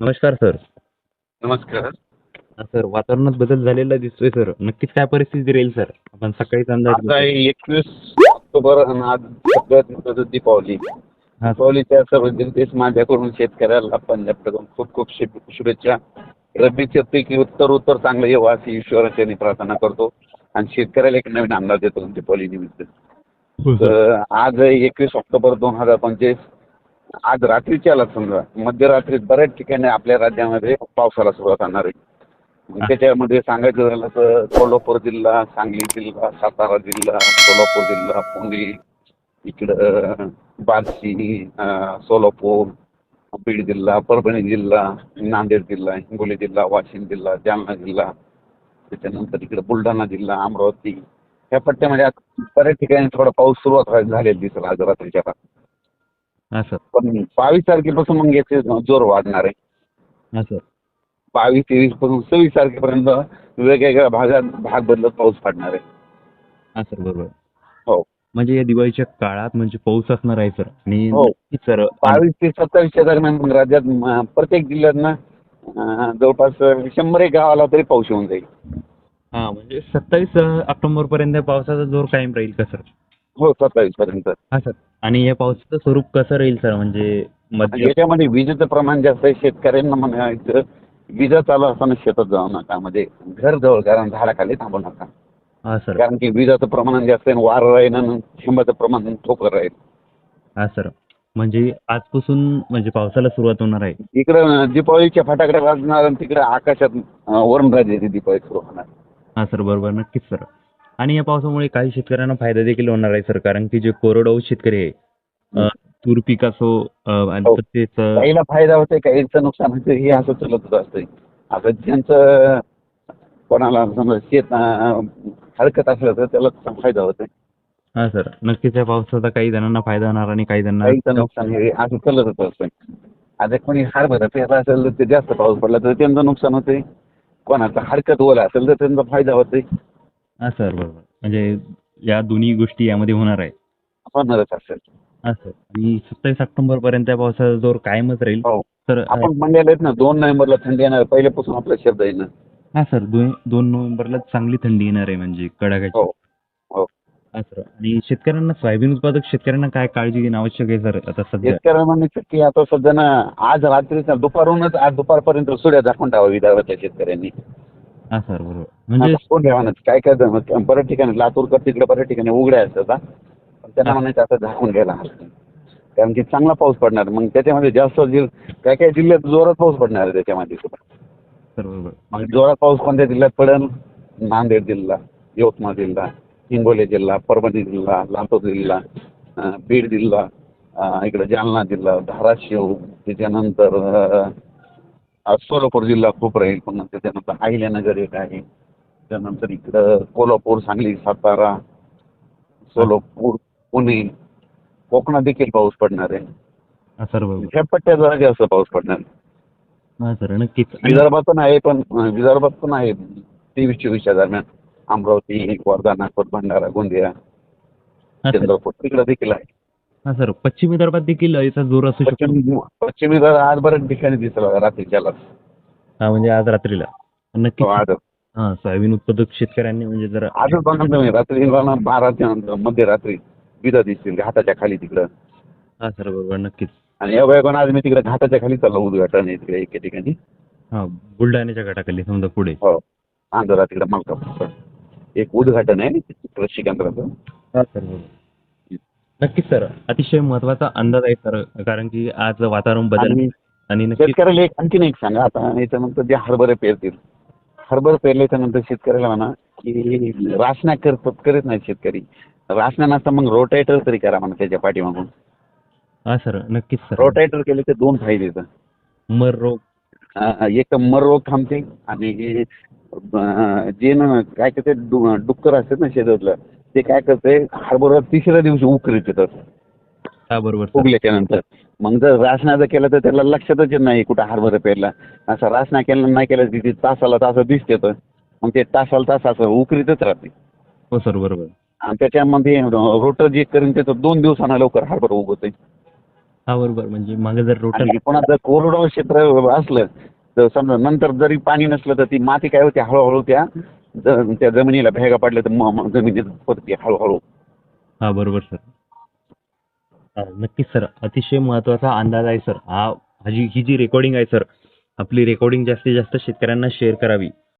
नमस्कार सर. नमस्कार. सर वातावरणात बदल झालेला दिसतोय सर. नक्कीच काय परिस्थिती राहील सर? आपण सकाळीच अंदाज एकवीस ऑक्टोबर आणि आज सगळ्यात महत्वाचं दीपावली. हा दीपावलीच्या सर्व जनतेस माझ्याकडून शेतकऱ्याला पंजाबकडून खूप खूप शुभेच्छा. रब्बीचे पीक उत्तर उत्तर चांगलं येवं अशी ईश्वराच्या प्रार्थना करतो. आणि शेतकऱ्याला एक नवीन अंदाज देतो दीपावली निमित्त. हो सर. तर आज एकवीस ऑक्टोबर दोन हजार पंचवीस आज रात्रीच्या आला समजा. मध्यरात्री बऱ्याच ठिकाणी आपल्या राज्यामध्ये पावसाला सुरुवात होणार आहे. त्याच्यामध्ये सांगायचं झालं तर कोल्हापूर जिल्हा सांगली जिल्हा सातारा जिल्हा सोलापूर जिल्हा पुणे इकडं बार्शी सोलापूर बीड जिल्हा परभणी जिल्हा नांदेड जिल्हा हिंगोली जिल्हा वाशिम जिल्हा जालना जिल्हा त्याच्यानंतर इकडे बुलढाणा जिल्हा अमरावती. ह्या पट्ट्यामध्ये बऱ्याच ठिकाणी थोडा पाऊस सुरुवात व्हायला झालेला आज रात्रीच्या हा पण बावीस तारखेपासून मग याचे जोर वाढणार आहे. हा सर बावीस तेवीसपासून सव्वीस तारखेपर्यंत वेगवेगळ्या भागात भाग बदलत पाऊस पडणार आहे. हा सर बरोबर. हो. म्हणजे या दिवाळीच्या काळात म्हणजे पाऊस असणार आहे सर. आणि हो. सर बावीस ते सत्तावीसच्या दरम्यान राज्यात प्रत्येक जिल्ह्यातनं अं, जवळपास शंभर एक गावाला तरी पाऊस येऊन जाईल. हा म्हणजे सत्तावीस ऑक्टोबर पर्यंत पावसाचा जोर कायम राहील का सर? हो सत्तावीस पर्यंत हा सर आणि या पावसाचं स्वरूप कसं राहील सर? म्हणजे मध्य याच्यामध्ये विजेचं प्रमाण जास्त आहे शेतकऱ्यांना म्हणायचं विजा चालू असताना शेतात जाऊ नका. म्हणजे घर जवळ कारण झाडाखाली थांबू नका. हा सर. कारण की विजाचं प्रमाण जास्त आहे वारं राहील आणि शिंबाचं प्रमाण ठोकर राहील. हा सर. म्हणजे आजपासून म्हणजे पावसाला सुरुवात होणार आहे. इकडं दीपावलीच्या फटाकडे वाजणार आणि तिकडे आकाशात अं, वरुणराजाची दीपावली सुरू होणार. हा सर. बरोबर. नक्कीच सर. आणि या पावसामुळे काही शेतकऱ्यांना फायदा देखील होणार आहे सर कारण की जे कोरडवाहू शेतकरी आहे तूर पीक असो आणि हो. तसेच अ, काहीला फायदा होतोय काहीचं नुकसान होतं हे असं चालतच असतंय. आता ज्यांचं कोणाला समजा शेत अं, हरकत असलं तर त्याला त्याचा फायदा होतोय. हा सर. नक्कीच या पावसाचा काही जणांना फायदा होणार आणि काही जणांना काहीचं नुकसान हे असं चालतच असतंय. आता कोणी हरभरा पेरला असेल तर ते जास्त पाऊस पडला तर त्यांचं नुकसान होतंय. कोणाचं हरकत ओला असेल तर त्यांचा फायदा होतोय. हा सर बरोबर. म्हणजे या दोन्ही गोष्टी यामध्ये होणार आहे. होणारच असेल हा सर. आणि सत्तावीस ऑक्टोबर पर्यंत पावसाचा जोर कायमच राहील. हो. तर आपण म्हणलेलं आहेत ना दोन नोव्हेंबरला थंडी येणार पहिल्यापासून आपला शब्द ना. हा सर. दोन दोन नोव्हेंबरला चांगली थंडी येणार आहे म्हणजे कडाक्याची. हो. हो. हा सर. आणि शेतकऱ्यांना सोयाबीन उत्पादक शेतकऱ्यांना काय काळजी घेणं आवश्यक आहे सर आता सध्या? शेतकऱ्यांना म्हणायचं की आता सध्या ना आज रात्रीचा दुपारूनच आज दुपारपर्यंत सुड्या दाखवून टाकावं विदर्भाच्या शेतकऱ्यांनी. हा सर बरोबर. म्हणजे कोण ठेवा काय काय जमत बऱ्याच ठिकाणी लातूरकर तिकडे बऱ्याच ठिकाणी उघड्या असतात. पण त्यांना. म्हणायचं आता झाकून घ्यायला. कारण की चांगला पाऊस पडणार. मग त्याच्यामध्ये जास्त काय काय जिल्ह्यात जोरात पाऊस पडणार आहे त्याच्यामध्ये. सुद्धा बरोबर. मग जोरात पाऊस कोणत्या जिल्ह्यात पडेल? नांदेड जिल्हा यवतमाळ जिल्हा हिंगोली जिल्हा परभणी जिल्हा लातूर जिल्हा बीड जिल्हा इकडे जालना जिल्हा धाराशिव त्याच्यानंतर सोलापूर जिल्हा खूप राहील. पुन्हा त्याच्यानंतर अहिल्यानगर एक आहे. त्यानंतर इकडं कोल्हापूर सांगली सातारा सोलापूर पुणे. कोकणात देखील पाऊस पडणार आहे. हा सर बरोबर. ह्या पट्ट्यात जरा जास्त पाऊस पडणार. हा सर नक्कीच. आणि- विदर्भात पण आहे पण अं, विदर्भात पण आहे. तेवीस चोवीसच्या दरम्यान. अमरावती वर्धा नागपूर भंडारा गोंदिया हा सर. चंद्रपूर तिकडे देखील आहे. हा सर. पश्चिम विदर्भात देखील याचा जोर असू शकतो. पश्चिम पश्चिमी विदर्भ आज बऱ्याच ठिकाणी दिसला बघा रात्रीच्याला. हा म्हणजे आज रात्रीला. नक्कीच हो, आज. हा सोयाबीन उत्पादक शेतकऱ्यांनी म्हणजे जर आजच बघा तुम्ही रात्री बघा, बाराच्या नंतर मध्यरात्री विधा दिसतील घाटाच्या खाली तिकडं. हा सर बरोबर नक्कीच. आणि या वेळेला आज मी तिकडे घाटाच्या खाली चाललो उद्घाटन आहे तिकडे एके ठिकाणी. हा बुलढाण्याच्या गटाखाली समजा पुढे. हो. आंध्रा तिकडे मलकापूरचं एक उद्घाटन आहे कृषी केंद्राचं. हा सर बरोबर. नक्कीच सर. अतिशय महत्त्वाचा अंदाज आहे सर कारण की आज वातावरण बदल आणि आणि नक्कीच शेतकऱ्याला एक आणखीन एक सांगा आता याच्यानंतर जे हरभरे पेरतील. हरभरे पेरल्याच्या नंतर शेतकऱ्याला म्हणा की रासना करत करत नाही शेतकरी. रासना नसता मग रोटायटर तरी करा म्हणा त्याच्या पाठीमागून. हा सर नक्कीच सर. रोटायटर केले तर दोन फायदे आहेत. मर रोग. अं, एक तर मर रोग थांबते आणि अं, जे ना काय करते डुक्कर असतात ना शेतातलं ते काय करते हरभरा तिसऱ्या दिवशी उकरीत येतात बरोबर. सर उगल्याच्या नंतर मग जर रासना जर केलं तर त्याला लक्षातच नाही कुठं हरभरा पेरला. असं रासना केलं नाही केलं तिथे तासाला तास दिसते मग ते तासाला तास असं उकरीतच राहते. हो सर बरोबर. आणि त्याच्यामध्ये रोटर जे करीन त्याचं दोन दिवसांना लवकर हरभरा उगवते हा बरोबर. म्हणजे मागे जर रोटर पुन्हा जर कोरडवाहू क्षेत्र असलं तर समजा नंतर जरी पाणी नसलं तर ती माती काय होते? हळूहळू त्या ज- त्या जमिनीला भेगा पडल्या तर म- म- जमिनीत पडते हळूहळू. हा बरोबर सर. हा, नक्कीच सर. अतिशय महत्त्वाचा अंदाज आहे सर. हा हा जी ही जी रेकॉर्डिंग आहे सर आपली रेकॉर्डिंग जास्तीत जास्त शेतकऱ्यांना शेअर करावी.